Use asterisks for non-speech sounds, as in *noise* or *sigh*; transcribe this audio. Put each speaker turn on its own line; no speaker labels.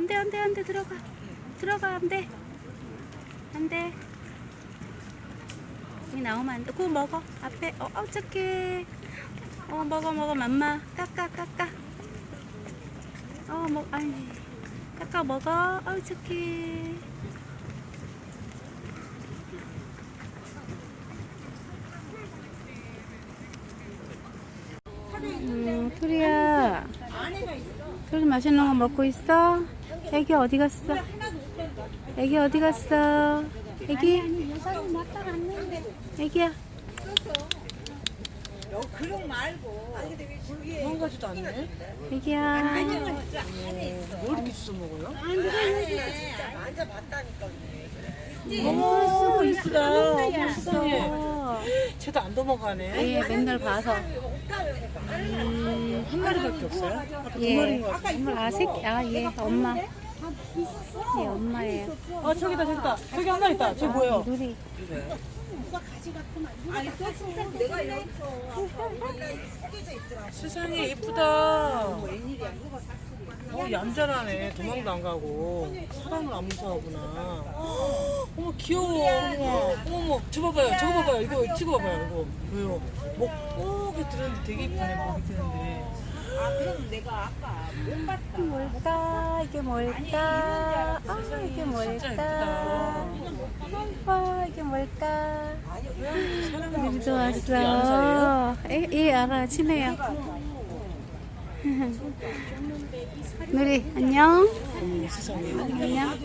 안돼 들어가. 들어가 안돼. 안돼. 여기 나오면 안돼. 그거 먹어. 앞에. 어 어떡해. 어 먹어 먹어 맘마. 깎아 깎아. 어먹 아니. 깎아 먹어 어떡해. 음, 토리야. 토리 맛있는 거 먹고 있어? 애기 어디 갔어? 애기 어디 갔어? 애기? 애기야.
그런 말고. 왜 불기에
도망가지도 않네.
애기야.
뭘 이렇게 주워 먹어요?
만져봤다니까.
어머, 이쁘다.
있어.
세상에. 쟤도 안 도망가네.
예, 맨날 봐서.
음, 한 마리밖에 없어요? 아까 두
예.
마리인 것 같아.
아, 새끼. 아, 예, 엄마. 예, 엄마예요.
아, 저기다, 저기다. 저기 하나 있다. 저기 뭐예요?
누리.
세상에 이쁘다. 어, 얌전하네. 도망도 안 가고. 사람을 안 무서워하구나. 어머, 귀여워. 어머, 어머, 저 봐봐요. 저거 봐봐요. 이거 찍어봐봐요. 이거. 왜요? 목 뽀게 들었는데 되게 이쁘네. 목이 드는데.
아 그럼 내가 아까 못 봤다.
뭘까? 이게 뭘까? 아, 이게
진짜
뭘까?
예쁘다.
아, 이게 뭘까? 우리도? 왔어. 예, 예, 알아. 친해요. *laughs* 누리, 안녕.
어머, 세상에.
안녕.